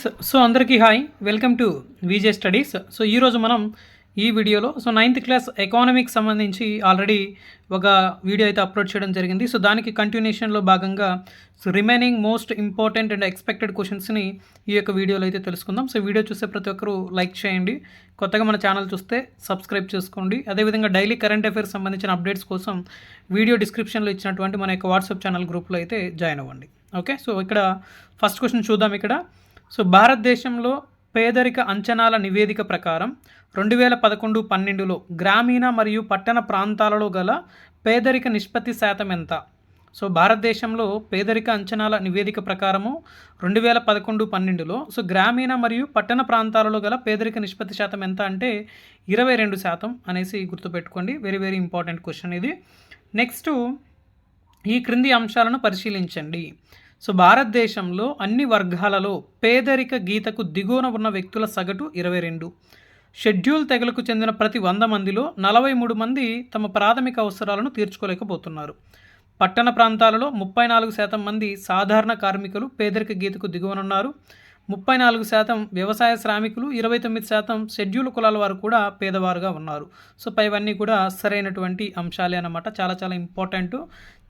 So అందరికీ hi. Welcome to VJ studies. So ఈరోజు మనం ఈ వీడియోలో సో నైన్త్ క్లాస్ ఎకానమిక్స్ సంబంధించి ఆల్రెడీ ఒక వీడియో అయితే అప్లోడ్ చేయడం జరిగింది. సో దానికి కంటిన్యూషన్లో భాగంగా so remaining most important and expected క్వశ్చన్స్ని ఈ యొక్క వీడియోలో అయితే తెలుసుకుందాం. సో వీడియో చూసే ప్రతి ఒక్కరూ లైక్ చేయండి. కొత్తగా మన ఛానల్ చూస్తే సబ్స్క్రైబ్ చేసుకోండి. అదేవిధంగా డైలీ కరెంట్ అఫైర్స్ సంబంధించిన అప్డేట్స్ కోసం వీడియో డిస్క్రిప్షన్లో ఇచ్చినటువంటి మన యొక్క వాట్సాప్ ఛానల్ గ్రూప్లో అయితే జాయిన్ అవ్వండి. ఓకే? సో ఇక్కడ ఫస్ట్ క్వశ్చన్ చూద్దాం ఇక్కడ. సో భారతదేశంలో పేదరిక అంచనాల నివేదిక ప్రకారం రెండు వేల పదకొండు పన్నెండులో గ్రామీణ మరియు పట్టణ ప్రాంతాలలో గల పేదరిక నిష్పత్తి శాతం ఎంత? సో భారతదేశంలో పేదరిక అంచనాల నివేదిక ప్రకారము రెండు వేల పదకొండు పన్నెండులో సో గ్రామీణ మరియు పట్టణ ప్రాంతాలలో గల పేదరిక నిష్పత్తి శాతం ఎంత అంటే ఇరవై రెండు శాతం అనేసి గుర్తుపెట్టుకోండి. వెరీ వెరీ ఇంపార్టెంట్ క్వశ్చన్ ఇది. నెక్స్ట్ ఈ క్రింది అంశాలను పరిశీలించండి. సో భారతదేశంలో అన్ని వర్గాలలో పేదరిక గీతకు దిగువన ఉన్న వ్యక్తుల సగటు ఇరవై రెండు. షెడ్యూల్ తెగలకు చెందిన ప్రతి వంద మందిలో నలభై మూడు మంది తమ ప్రాథమిక అవసరాలను తీర్చుకోలేకపోతున్నారు. పట్టణ ప్రాంతాలలో ముప్పై నాలుగు శాతం మంది సాధారణ కార్మికులు పేదరిక గీతకు దిగువనున్నారు. ముప్పై నాలుగు శాతం వ్యవసాయ శ్రామికులు ఇరవై తొమ్మిది శాతం షెడ్యూల్ కులాల వారు కూడా పేదవారుగా ఉన్నారు. సో పైవన్నీ కూడా సరైనటువంటి అంశాలే అన్నమాట. చాలా చాలా ఇంపార్టెంట్.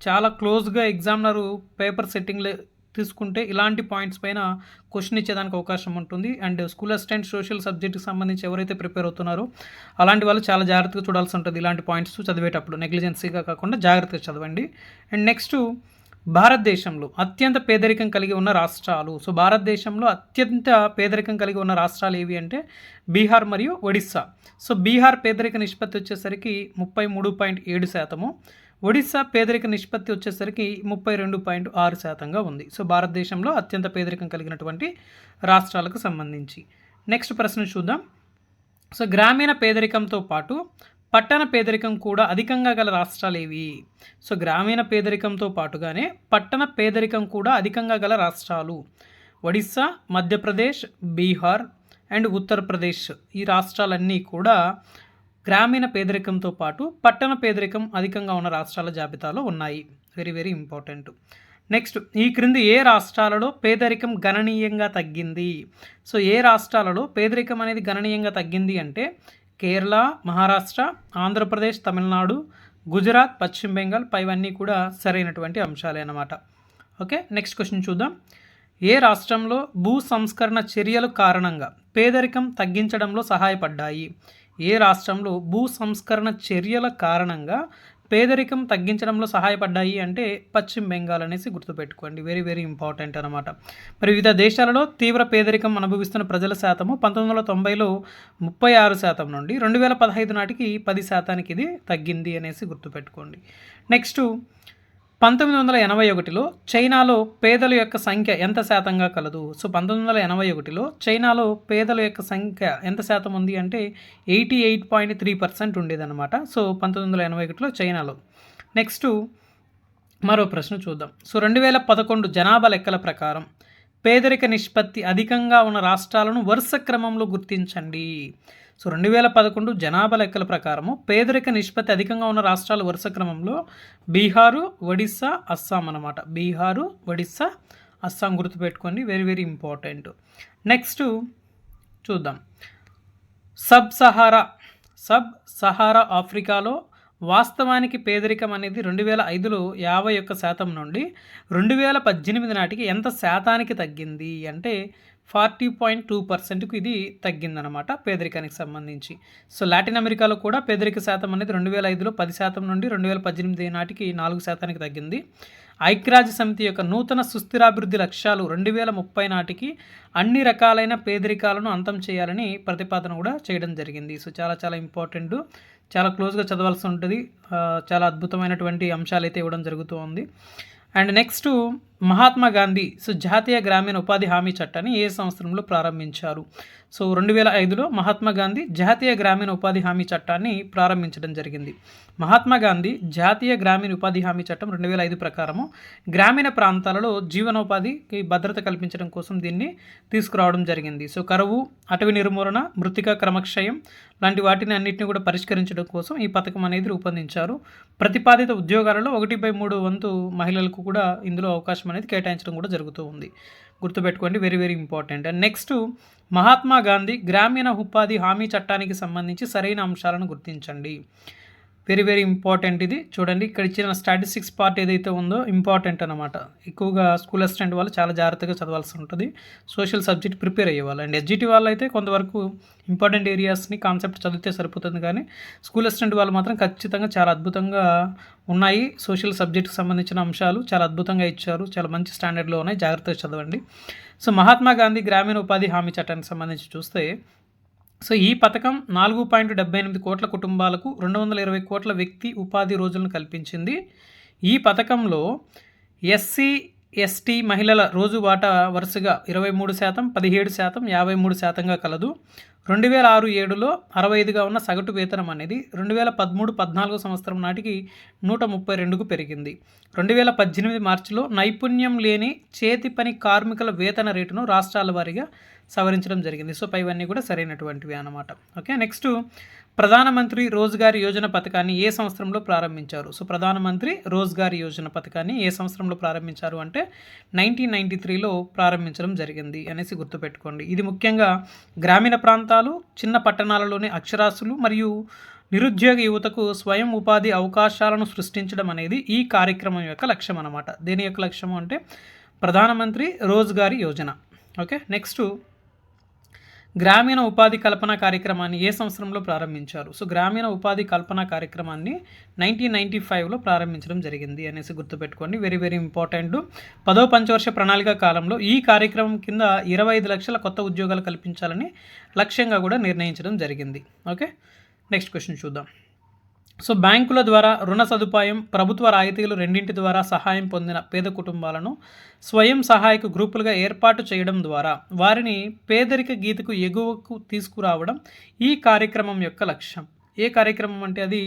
చాలా క్లోజ్గా ఎగ్జామినరు పేపర్ సెట్టింగ్లు తీసుకుంటే ఇలాంటి పాయింట్స్ పైన క్వశ్చన్ ఇచ్చేదానికి అవకాశం ఉంటుంది. అండ్ స్కూల్ అసిస్టెంట్ సోషల్ సబ్జెక్ట్కి సంబంధించి ఎవరైతే ప్రిపేర్ అవుతున్నారో అలాంటి వాళ్ళు చాలా జాగ్రత్తగా చూడాల్సి ఉంటుంది ఇలాంటి పాయింట్స్ చదివేటప్పుడు. నెగ్లిజెన్సీగా కాకుండా జాగ్రత్తగా చదవండి. అండ్ నెక్స్ట్ భారతదేశంలో అత్యంత పేదరికం కలిగి ఉన్న రాష్ట్రాలు. సో భారతదేశంలో అత్యంత పేదరికం కలిగి ఉన్న రాష్ట్రాలు ఏవి అంటే బీహార్ మరియు ఒడిస్సా. సో బీహార్ పేదరిక నిష్పత్తి వచ్చేసరికి ముప్పై మూడు పాయింట్ ఏడు శాతము. ఒడిస్సా పేదరిక నిష్పత్తి వచ్చేసరికి ముప్పై రెండు పాయింట్ ఆరు శాతంగా ఉంది. సో భారతదేశంలో అత్యంత పేదరికం కలిగినటువంటి రాష్ట్రాలకు సంబంధించి. నెక్స్ట్ ప్రశ్న చూద్దాం. సో గ్రామీణ పేదరికంతో పాటు పట్టణ పేదరికం కూడా అధికంగా గల రాష్ట్రాలు ఏవి సో గ్రామీణ పేదరికంతో పాటుగానే పట్టణ పేదరికం కూడా అధికంగా గల రాష్ట్రాలు. ఒడిస్సా మధ్యప్రదేశ్ బీహార్ అండ్ ఉత్తరప్రదేశ్ ఈ రాష్ట్రాలన్నీ కూడా గ్రామీణ పేదరికంతో పాటు పట్టణ పేదరికం అధికంగా ఉన్న రాష్ట్రాల జాబితాలో ఉన్నాయి. Very very important. నెక్స్ట్ ఈ క్రింది ఏ రాష్ట్రాలలో పేదరికం గణనీయంగా తగ్గింది? సో ఏ రాష్ట్రాలలో పేదరికం అనేది గణనీయంగా తగ్గింది అంటే కేరళ మహారాష్ట్ర ఆంధ్రప్రదేశ్ తమిళనాడు గుజరాత్ పశ్చిమ బెంగాల్ పైవన్నీ కూడా సరైనటువంటి అంశాలే అన్నమాట. ఓకే నెక్స్ట్ క్వశ్చన్ చూద్దాం. ఏ రాష్ట్రంలో భూ సంస్కరణ చర్యలు కారణంగా పేదరికం తగ్గించడంలో సహాయపడ్డాయి? ఏ రాష్ట్రంలో భూ సంస్కరణ చర్యల కారణంగా పేదరికం తగ్గించడంలో సహాయపడ్డాయి అంటే పశ్చిమ బెంగాల్ అనేసి గుర్తుపెట్టుకోండి. వెరీ వెరీ ఇంపార్టెంట్ అనమాట మరి వివిధ దేశాలలో తీవ్ర పేదరికం అనుభవిస్తున్న ప్రజల శాతము పంతొమ్మిది వందల తొంభైలో ముప్పై ఆరు శాతం నుండి రెండు వేల పదహైదు నాటికి పది శాతానికి ఇది తగ్గింది అనేసి గుర్తుపెట్టుకోండి. నెక్స్ట్ పంతొమ్మిది వందల ఎనభై ఒకటిలో చైనాలో పేదల యొక్క సంఖ్య ఎంత శాతంగా కలదు? సో పంతొమ్మిది వందల ఎనభై ఒకటిలో చైనాలో పేదల యొక్క సంఖ్య ఎంత శాతం ఉంది అంటే eighty eight point three percent ఉండేదన్నమాట. సో పంతొమ్మిది వందల ఎనభై ఒకటిలో చైనాలో. నెక్స్ట్ మరో ప్రశ్న చూద్దాం. సో రెండు వేల పదకొండు జనాభా లెక్కల ప్రకారం పేదరిక నిష్పత్తి అధికంగా ఉన్న రాష్ట్రాలను వరుస క్రమంలో గుర్తించండి. సో రెండు వేల పదకొండు జనాభా లెక్కల ప్రకారము పేదరిక నిష్పత్తి అధికంగా ఉన్న రాష్ట్రాల వరుస క్రమంలో బీహారు ఒడిస్సా అస్సాం అనమాట బీహారు ఒడిస్సా అస్సాం గుర్తుపెట్టుకోండి. వెరీ వెరీ ఇంపార్టెంట్ నెక్స్ట్ చూద్దాం. సబ్ సహారా సబ్ సహారా ఆఫ్రికాలో వాస్తవానికి పేదరికం అనేది రెండు వేల ఐదులో యాభై ఒక్క శాతం నుండి రెండు వేల పద్దెనిమిది నాటికి ఎంత శాతానికి తగ్గింది అంటే ఫార్టీ పాయింట్ టూ పర్సెంట్కు ఇది తగ్గిందనమాట పేదరికానికి సంబంధించి. సో లాటిన్ అమెరికాలో కూడా పేదరిక శాతం అనేది రెండు వేల ఐదులో పది శాతం నుండి రెండు వేల పద్దెనిమిది నాటికి నాలుగు శాతానికి తగ్గింది. ఐక్యరాజ్య సమితి యొక్క నూతన సుస్థిరాభివృద్ధి లక్ష్యాలు రెండు వేల ముప్పై నాటికి అన్ని రకాలైన పేదరికాలను అంతం చేయాలని ప్రతిపాదన కూడా చేయడం జరిగింది. సో చాలా చాలా ఇంపార్టెంట్ చాలా క్లోజ్గా చదవాల్సి ఉంటుంది. చాలా అద్భుతమైనటువంటి అంశాలు అయితే ఇవ్వడం జరుగుతూ ఉంది. And next Mahatma Gandhi so జాతీయ గ్రామీణ ఉపాధి హామీ చట్టాన్ని ఏ సంవత్సరంలో ప్రారంభించారు? సో రెండు వేల ఐదులో మహాత్మా గాంధీ జాతీయ గ్రామీణ ఉపాధి హామీ చట్టాన్ని ప్రారంభించడం జరిగింది. మహాత్మా గాంధీ జాతీయ గ్రామీణ ఉపాధి హామీ చట్టం రెండు వేల ఐదు ప్రకారము గ్రామీణ ప్రాంతాలలో జీవనోపాధికి భద్రత కల్పించడం కోసం దీన్ని తీసుకురావడం జరిగింది. సో కరువు అటవీ నిర్మూలన మృతిక క్రమక్షయం లాంటి వాటిని అన్నింటినీ కూడా పరిష్కరించడం కోసం ఈ పథకం అనేది రూపొందించారు. ప్రతిపాదిత ఉద్యోగాలలో ఒకటి బై మూడు వంతు మహిళలకు కూడా ఇందులో అవకాశం అనేది కేటాయించడం కూడా జరుగుతూ ఉంది. గుర్తుపెట్టుకోండి very very important and next Mahatma Gandhi గ్రామీణ ఉపాధి హామీ చట్టానికి సంబంధించి సరైన అంశాలను గుర్తించండి. వెరీ వెరీ ఇంపార్టెంట్ ఇది. చూడండి ఇక్కడ ఇచ్చిన స్టాటిస్టిక్స్ పార్ట్ ఏదైతే ఉందో ఇంపార్టెంట్ అనమాట ఎక్కువగా స్కూల్ అసిస్టెంట్ వాళ్ళు చాలా జాగ్రత్తగా చదవాల్సి ఉంటుంది. సోషల్ సబ్జెక్ట్ ప్రిపేర్ అయ్యేవాళ్ళు అండ్ ఎస్జిటి వాళ్ళు అయితే కొంతవరకు ఇంపార్టెంట్ ఏరియాస్ని కాన్సెప్ట్ చదివితే సరిపోతుంది కానీ స్కూల్ అసిస్టెంట్ వాళ్ళు మాత్రం ఖచ్చితంగా చాలా అద్భుతంగా ఉన్నాయి. సోషల్ సబ్జెక్ట్కి సంబంధించిన అంశాలు చాలా అద్భుతంగా ఇచ్చారు. చాలా మంచి స్టాండర్డ్లో ఉన్నాయి. జాగ్రత్తగా చదవండి. సో మహాత్మా గాంధీ గ్రామీణ ఉపాధి హామీ చట్టానికి సంబంధించి చూస్తే సో ఈ పథకం నాలుగు పాయింట్ డెబ్బై ఎనిమిది కోట్ల కుటుంబాలకు రెండు వందల ఇరవై కోట్ల వ్యక్తి ఉపాధి రోజులను కల్పించింది. ఈ పథకంలో ఎస్సీ ఎస్టీ మహిళల రోజు వాటా వరుసగా ఇరవై మూడు శాతం పదిహేడు శాతం యాభై మూడు శాతంగా కలదు. రెండు వేల ఆరు ఏడులో అరవై ఐదుగా ఉన్న సగటు వేతనం అనేది రెండు వేల పదమూడు పద్నాలుగు సంవత్సరం నాటికి నూట ముప్పై రెండుకు పెరిగింది. రెండు వేల పద్దెనిమిది మార్చిలో నైపుణ్యం లేని చేతి పని కార్మికుల వేతన రేటును రాష్ట్రాల వారీగా సవరించడం జరిగింది. సో పైవన్నీ కూడా సరైనటువంటివి అన్నమాట. ఓకే నెక్స్ట్ ప్రధానమంత్రి రోజ్గార్ యోజన పథకాన్ని ఏ సంవత్సరంలో ప్రారంభించారు? సో ప్రధానమంత్రి రోజ్గార్ యోజన పథకాన్ని ఏ సంవత్సరంలో ప్రారంభించారు అంటే నైన్టీన్ నైంటీ త్రీలో ప్రారంభించడం జరిగింది అనేసి గుర్తుపెట్టుకోండి. ఇది ముఖ్యంగా గ్రామీణ ప్రాంతాలు చిన్న పట్టణాలలోని అక్షరాస్యులు మరియు నిరుద్యోగ యువతకు స్వయం ఉపాధి అవకాశాలను సృష్టించడం అనేది ఈ కార్యక్రమం యొక్క లక్ష్యం అనమాట దేని యొక్క లక్ష్యం అంటే ప్రధానమంత్రి రోజ్గారి యోజన. ఓకే నెక్స్ట్ గ్రామీణ ఉపాధి కల్పన కార్యక్రమాన్ని ఏ సంవత్సరంలో ప్రారంభించారు? సో గ్రామీణ ఉపాధి కల్పన కార్యక్రమాన్ని నైన్టీన్ నైన్టీ ఫైవ్లో ప్రారంభించడం జరిగింది అనేసి గుర్తుపెట్టుకోండి. వెరీ వెరీ ఇంపార్టెంట్ పదో పంచవర్ష ప్రణాళిక కాలంలో ఈ కార్యక్రమం కింద ఇరవై ఐదు లక్షల కొత్త ఉద్యోగాలు కల్పించాలని లక్ష్యంగా కూడా నిర్ణయించడం జరిగింది. ఓకే నెక్స్ట్ క్వశ్చన్ చూద్దాం. సో బ్యాంకుల ద్వారా రుణ సదుపాయం ప్రభుత్వ రాయితీలు రెండింటి ద్వారా సహాయం పొందిన పేద కుటుంబాలను స్వయం సహాయక గ్రూపులుగా ఏర్పాటు చేయడం ద్వారా వారిని పేదరిక గీతకు ఎగువకు తీసుకురావడం ఈ కార్యక్రమం యొక్క లక్ష్యం. ఏ కార్యక్రమం అంటే అది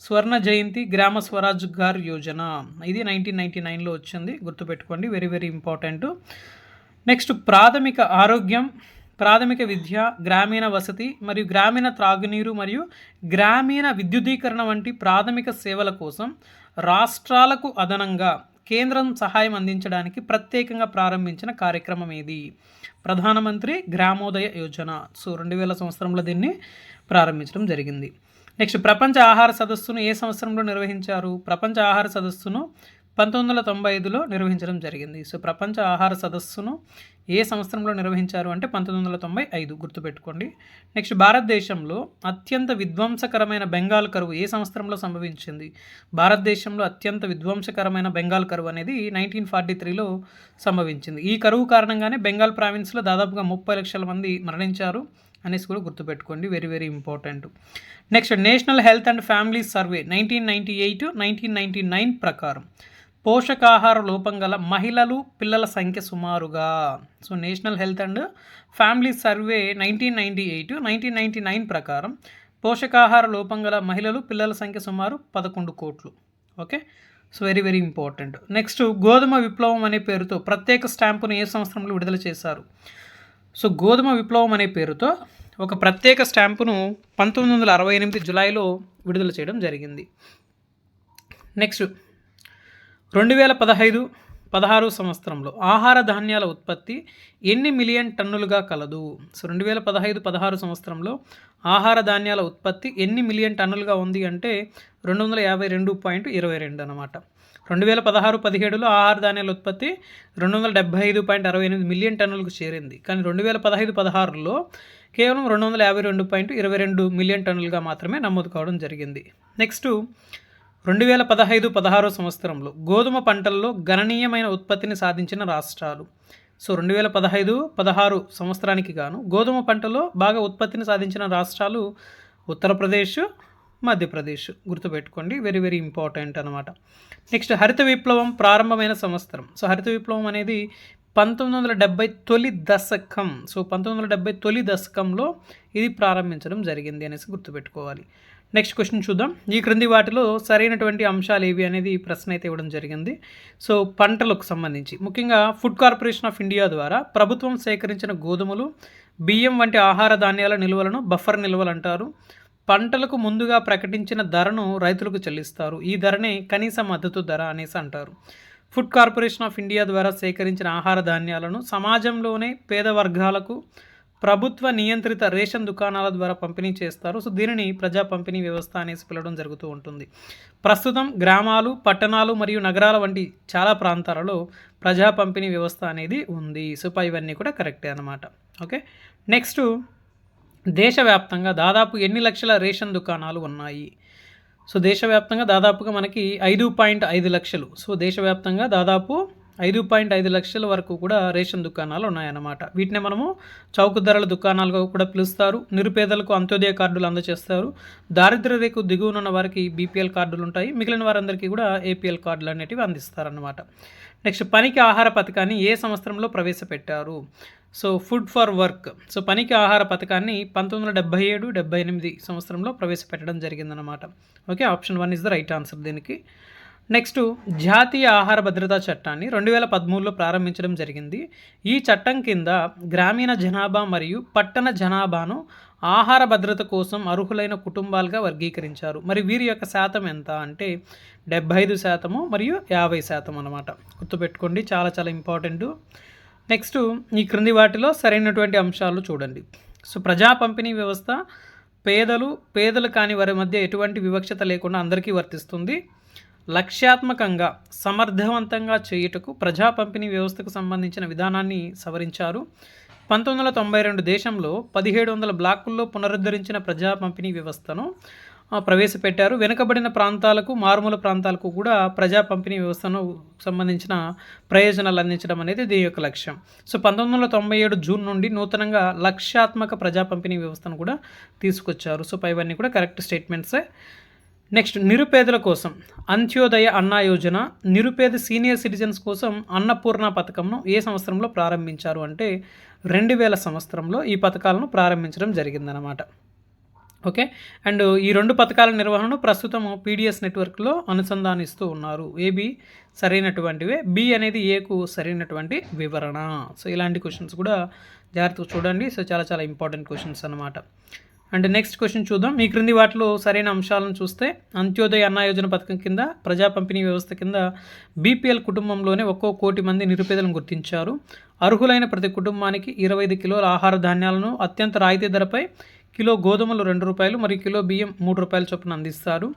స్వర్ణ జయంతి గ్రామ స్వరాజ్ గార్ యోజన. ఇది నైన్టీన్ నైంటీ నైన్లో వచ్చింది. గుర్తుపెట్టుకోండి వెరీ వెరీ ఇంపార్టెంట్. నెక్స్ట్ ప్రాథమిక ఆరోగ్యం. ప్రాథమిక విద్య గ్రామీణ వసతి మరియు గ్రామీణ త్రాగునీరు మరియు గ్రామీణ విద్యుదీకరణ వంటి ప్రాథమిక సేవల కోసం రాష్ట్రాలకు అదనంగా కేంద్రం సహాయం అందించడానికి ప్రత్యేకంగా ప్రారంభించిన కార్యక్రమం ఏది? ప్రధానమంత్రి గ్రామోదయ యోజన. సో రెండు వేల సంవత్సరంలో దీన్ని ప్రారంభించడం జరిగింది. నెక్స్ట్ ప్రపంచ ఆహార సదస్సును ఏ సంవత్సరంలో నిర్వహించారు? ప్రపంచ ఆహార సదస్సును పంతొమ్మిది వందల తొంభై ఐదులో నిర్వహించడం జరిగింది. సో ప్రపంచ ఆహార సదస్సును ఏ సంవత్సరంలో నిర్వహించారు అంటే పంతొమ్మిది వందల తొంభై ఐదు గుర్తుపెట్టుకోండి. నెక్స్ట్ భారతదేశంలో అత్యంత విధ్వంసకరమైన బెంగాల్ కరువు ఏ సంవత్సరంలో సంభవించింది? భారతదేశంలో అత్యంత విధ్వంసకరమైన బెంగాల్ కరువు అనేది నైన్టీన్ ఫార్టీ త్రీలో సంభవించింది. ఈ కరువు కారణంగానే బెంగాల్ ప్రావిన్స్లో దాదాపుగా ముప్పై లక్షల మంది మరణించారు అనేసి కూడా గుర్తుపెట్టుకోండి. Very very important. Next national health and family survey nineteen ninety eight nineteen ninety nine ప్రకారం. పోషకాహార లోపం గల మహిళలు పిల్లల సంఖ్య సుమారుగా. So national health and family survey nineteen ninety eight nineteen ninety nine ప్రకారం పోషకాహార లోపం గల మహిళలు పిల్లల సంఖ్య సుమారు పదకొండు కోట్లు. Okay? So very very important. Next గోధుమ విప్లవం అనే పేరుతో ప్రత్యేక స్టాంపును ఏ సంవత్సరంలో విడుదల చేశారు? సో గోధుమ విప్లవం అనే పేరుతో ఒక ప్రత్యేక స్టాంపును పంతొమ్మిది వందల అరవై ఎనిమిది జులైలో విడుదల చేయడం జరిగింది. నెక్స్ట్ రెండు వేల పదహైదు పదహారు సంవత్సరంలో ఆహార ధాన్యాల ఉత్పత్తి ఎన్ని మిలియన్ టన్నులుగా కలదు? సో రెండు వేల పదహైదు పదహారు సంవత్సరంలో ఆహార ధాన్యాల ఉత్పత్తి ఎన్ని మిలియన్ టన్నులుగా ఉంది అంటే రెండు వందల యాభై రెండు పాయింట్ ఇరవై రెండు అనమాట రెండు వేల పదహారు పదిహేడులో ఆహార ధాన్యాల ఉత్పత్తి రెండు వందల డెబ్బై ఐదు పాయింట్ అరవై ఎనిమిది మిలియన్ టన్నులకు చేరింది. కానీ రెండు వేల పదహైదు పదహారులో కేవలం రెండు వందల యాభై రెండు పాయింట్ ఇరవై రెండు మిలియన్ టన్నులుగా మాత్రమే నమోదు కావడం జరిగింది. నెక్స్ట్ రెండు వేల పదహైదు పదహారో సంవత్సరంలో గోధుమ పంటల్లో గణనీయమైన ఉత్పత్తిని సాధించిన రాష్ట్రాలు. సో రెండు వేల పదహైదు పదహారు సంవత్సరానికి గాను గోధుమ పంటలో బాగా ఉత్పత్తిని సాధించిన రాష్ట్రాలు ఉత్తరప్రదేశ్ మధ్యప్రదేశ్. గుర్తుపెట్టుకోండి వెరీ వెరీ ఇంపార్టెంట్ అనమాట నెక్స్ట్ హరిత విప్లవం ప్రారంభమైన సంవత్సరం. సో హరిత విప్లవం అనేది పంతొమ్మిది వందల డెబ్బై తొలి దశకం. సో పంతొమ్మిది వందల డెబ్బై తొలి దశకంలో ఇది ప్రారంభించడం జరిగింది అనేసి గుర్తుపెట్టుకోవాలి. నెక్స్ట్ క్వశ్చన్ చూద్దాం. ఈ క్రింది వాటిలో సరైనటువంటి అంశాలు ఏవి అనేది ప్రశ్న అయితే ఇవ్వడం జరిగింది. సో పంటలకు సంబంధించి. ముఖ్యంగా ఫుడ్ కార్పొరేషన్ ఆఫ్ ఇండియా ద్వారా ప్రభుత్వం సేకరించిన గోధుమలు బియ్యం వంటి ఆహార ధాన్యాల నిల్వలను బఫర్ నిల్వలు అంటారు. పంటలకు ముందుగా ప్రకటించిన ధరను రైతులకు చెల్లిస్తారు. ఈ ధరనే కనీస మద్దతు ధర అనేసి అంటారు. ఫుడ్ కార్పొరేషన్ ఆఫ్ ఇండియా ద్వారా సేకరించిన ఆహార ధాన్యాలను సమాజంలోనే పేద వర్గాలకు ప్రభుత్వ నియంత్రిత రేషన్ దుకాణాల ద్వారా పంపిణీ చేస్తారు. సో దీనిని ప్రజా పంపిణీ వ్యవస్థ అనేసి పిలవడం జరుగుతూ ఉంటుంది. ప్రస్తుతం గ్రామాలు పట్టణాలు మరియు నగరాల వంటి చాలా ప్రాంతాలలో ప్రజా పంపిణీ వ్యవస్థ అనేది ఉంది. సో ఇవన్నీ కూడా కరెక్టే అనమాట ఓకే? నెక్స్ట్ దేశవ్యాప్తంగా దాదాపు ఎన్ని లక్షల రేషన్ దుకాణాలు ఉన్నాయి? సో దేశవ్యాప్తంగా దాదాపుగా మనకి ఐదు పాయింట్ ఐదు లక్షలు. సో దేశవ్యాప్తంగా దాదాపు ఐదు పాయింట్ ఐదు లక్షల వరకు కూడా రేషన్ దుకాణాలు ఉన్నాయన్నమాట. వీటిని మనము చౌక ధరల దుకాణాలుగా కూడా పిలుస్తారు. నిరుపేదలకు అంత్యోదయ కార్డులు అందజేస్తారు. దారిద్ర్య రేఖ దిగువనున్న వారికి బీపీఎల్ కార్డులు ఉంటాయి. మిగిలిన వారందరికీ కూడా ఏపీఎల్ కార్డులు అనేటివి అందిస్తారన్నమాట. నెక్స్ట్ పనికి ఆహార పథకాన్ని ఏ సంవత్సరంలో ప్రవేశపెట్టారు? So food for work. So పనికి ఆహార పథకాన్ని పంతొమ్మిది వందల డెబ్బై ఏడు డెబ్బై ఎనిమిది సంవత్సరంలో ప్రవేశపెట్టడం జరిగిందనమాట okay option one is the right answer దీనికి. నెక్స్ట్ జాతీయ ఆహార భద్రతా చట్టాన్ని రెండు వేల పదమూడులో ప్రారంభించడం జరిగింది. ఈ చట్టం కింద గ్రామీణ జనాభా మరియు పట్టణ జనాభాను ఆహార భద్రత కోసం అర్హులైన కుటుంబాలుగా వర్గీకరించారు. మరి వీరి యొక్క శాతం ఎంత అంటే డెబ్బై ఐదు శాతము మరియు యాభై శాతం అనమాట గుర్తుపెట్టుకోండి చాలా చాలా ఇంపార్టెంట్. నెక్స్ట్ ఈ క్రింది వాటిలో సరైనటువంటి అంశాలు చూడండి. సో ప్రజా పంపిణీ వ్యవస్థ పేదలు పేదలు కాని వారి మధ్య ఎటువంటి వివక్షత లేకుండా అందరికీ వర్తిస్తుంది. లక్ష్యాత్మకంగా సమర్థవంతంగా చేయుటకు ప్రజా పంపిణీ వ్యవస్థకు సంబంధించిన విధానాన్ని సవరించారు. పంతొమ్మిది వందల తొంభై రెండు దేశంలో పదిహేడు వందల బ్లాకుల్లో పునరుద్ధరించిన ప్రజా పంపిణీ వ్యవస్థను ప్రవేశపెట్టారు. వెనుకబడిన ప్రాంతాలకు మారుమూల ప్రాంతాలకు కూడా ప్రజా పంపిణీ వ్యవస్థను సంబంధించిన ప్రయోజనాలు అందించడం అనేది దీని యొక్క లక్ష్యం. సో పంతొమ్మిది వందల తొంభై ఏడు జూన్ నుండి నూతనంగా లక్ష్యాత్మక ప్రజా పంపిణీ వ్యవస్థను కూడా తీసుకొచ్చారు. సో పైవన్నీ కూడా కరెక్ట్ స్టేట్మెంట్సే. నెక్స్ట్ నిరుపేదల కోసం. అంత్యోదయ అన్నా యోజన నిరుపేద సీనియర్ సిటిజన్స్ కోసం అన్నపూర్ణ పథకంను ఏ సంవత్సరంలో ప్రారంభించారు అంటే రెండు వేల సంవత్సరంలో ఈ పథకాలను ప్రారంభించడం జరిగిందనమాట ఓకే? అండ్ ఈ రెండు పథకాల నిర్వహణను ప్రస్తుతం పీడిఎస్ నెట్వర్క్లో అనుసంధానిస్తూ ఉన్నారు. ఏబి సరైనటువంటివే బి అనేది ఏకు సరైనటువంటి వివరణ. సో ఇలాంటి క్వశ్చన్స్ కూడా జాగ్రత్తగా చూడండి. సో చాలా చాలా ఇంపార్టెంట్ క్వశ్చన్స్ అనమాట అండ్ నెక్స్ట్ క్వశ్చన్ చూద్దాం. మీ క్రింది వాటిలో సరైన అంశాలను చూస్తే అంత్యోదయ అన్న యోజన పథకం కింద ప్రజా పంపిణీ వ్యవస్థ కింద బీపీఎల్ కుటుంబంలోనే ఒక్కో కోటి మంది నిరుపేదలను గుర్తించారు. అర్హులైన ప్రతి కుటుంబానికి ఇరవై ఐదు కిలోల ఆహార ధాన్యాలను అత్యంత రాయితీ ధరపై కిలో గోధుమలు రెండు రూపాయలు మరియు కిలో బియ్యం మూడు రూపాయల చొప్పున అందిస్తారు.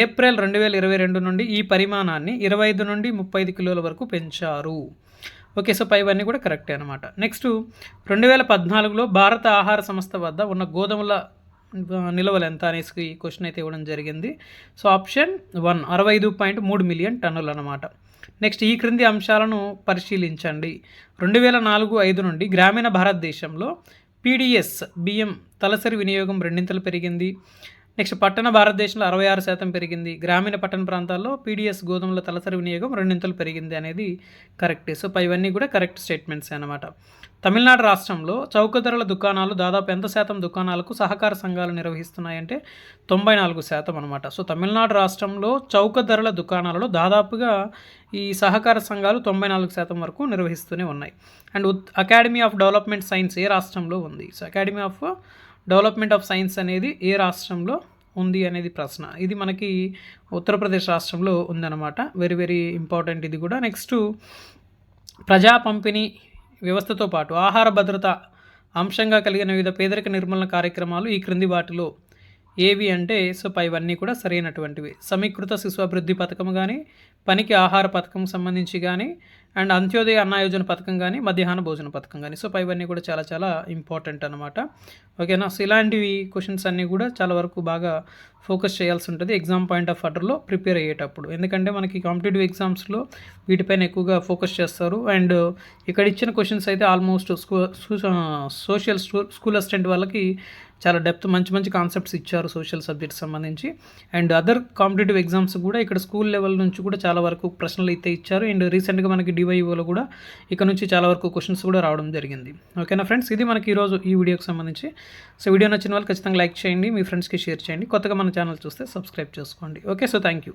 ఏప్రిల్ రెండు వేల ఇరవై రెండు నుండి ఈ పరిమాణాన్ని ఇరవై ఐదు నుండి ముప్పై ఐదు కిలోల వరకు పెంచారు. ఓకే సో పైవన్నీ కూడా కరెక్టే అనమాట నెక్స్ట్ రెండు వేల పద్నాలుగులో భారత ఆహార సంస్థ వద్ద ఉన్న గోధుమల నిల్వలు ఎంత అనేసి క్వశ్చన్ అయితే ఇవ్వడం జరిగింది. సో ఆప్షన్ వన్ అరవై ఐదు పాయింట్ మూడు మిలియన్ టన్నులు అనమాట నెక్స్ట్ ఈ క్రింది అంశాలను పరిశీలించండి. రెండు వేల నాలుగు ఐదు నుండి గ్రామీణ భారతదేశంలో పీడిఎస్ బియ్యం తలసరి వినియోగం రెండింతలు పెరిగింది. నెక్స్ట్ పట్టణ భారతదేశంలో అరవై ఆరు శాతం పెరిగింది. గ్రామీణ పట్టణ ప్రాంతాల్లో పీడిఎస్ గోధుమల తలసరి వినియోగం రెండింతలు పెరిగింది అనేది కరెక్ట్. సో ఇవన్నీ కూడా కరెక్ట్ స్టేట్మెంట్స్ అనమాట తమిళనాడు రాష్ట్రంలో చౌక ధరల దుకాణాలు దాదాపు ఎంత శాతం దుకాణాలకు సహకార సంఘాలు నిర్వహిస్తున్నాయంటే తొంభై నాలుగు శాతం అనమాట సో తమిళనాడు రాష్ట్రంలో చౌక ధరల దుకాణాలలో దాదాపుగా ఈ సహకార సంఘాలు తొంభై నాలుగు శాతం వరకు నిర్వహిస్తూనే ఉన్నాయి. And academy of development science ఏ రాష్ట్రంలో ఉంది. So academy of development of science అనేది ఏ రాష్ట్రంలో ఉంది అనేది ప్రశ్న. ఇది మనకి ఉత్తరప్రదేశ్ రాష్ట్రంలో ఉందన్నమాట. వెరీ వెరీ ఇంపార్టెంట్ ఇది కూడా. నెక్స్ట్ ప్రజా పంపిణీ వ్యవస్థతో పాటు ఆహార భద్రత అంశంగా కలిగిన వివిధ పేదరిక నిర్మూలన కార్యక్రమాలు ఈ క్రింది వాటిలో ఏవి అంటే సో ఇవన్నీ కూడా సరైనటువంటివి. సమీకృత శిశు అభివృద్ధి పథకం కానీ పనికి ఆహార పథకం సంబంధించి కానీ అండ్ అంత్యోదయ అన్నాయోజన పథకం కానీ మధ్యాహ్న భోజన పథకం కానీ సో ఇవన్నీ కూడా చాలా చాలా ఇంపార్టెంట్ అనమాట ఓకేనా సో ఇలాంటివి క్వశ్చన్స్ అన్నీ కూడా చాలా వరకు బాగా ఫోకస్ చేయాల్సి ఉంటుంది. ఎగ్జామ్ పాయింట్ ఆఫ్ ఆర్డర్లో ప్రిపేర్ అయ్యేటప్పుడు. ఎందుకంటే మనకి కాంపిటేటివ్ ఎగ్జామ్స్లో వీటిపైన ఎక్కువగా ఫోకస్ చేస్తారు. అండ్ ఇక్కడ ఇచ్చిన క్వశ్చన్స్ అయితే ఆల్మోస్ట్ సోషల్ స్కూల్ అసిస్టెంట్ వాళ్ళకి చాలా డెప్త్ మంచి మంచి కాన్సెప్ట్స్ ఇచ్చారు సోషల్ సబ్జెక్ట్స్ సంబంధించి. అండ్ అదర్ కాంపిటేటివ్ ఎగ్జామ్స్ కూడా ఇక్కడ స్కూల్ లెవెల్ నుంచి కూడా చాలా వరకు ప్రశ్నలు అయితే ఇచ్చారు. అండ్ రీసెంట్గా మనకి డివైఓలో కూడా ఇక్కడ నుంచి చాలా వరకు క్వశ్చన్స్ కూడా రావడం జరిగింది. ఓకేనా ఫ్రెండ్స్ ఇది మనకి ఈరోజు ఈ వీడియోకి సంబంధించి. సో వీడియో నచ్చిన వాళ్ళు ఖచ్చితంగా లైక్ చేయండి. మీ ఫ్రెండ్స్కి షేర్ చేయండి. కొత్తగా మన ఛానల్ చూస్తే సబ్స్క్రైబ్ చేసుకోండి. Okay so thank you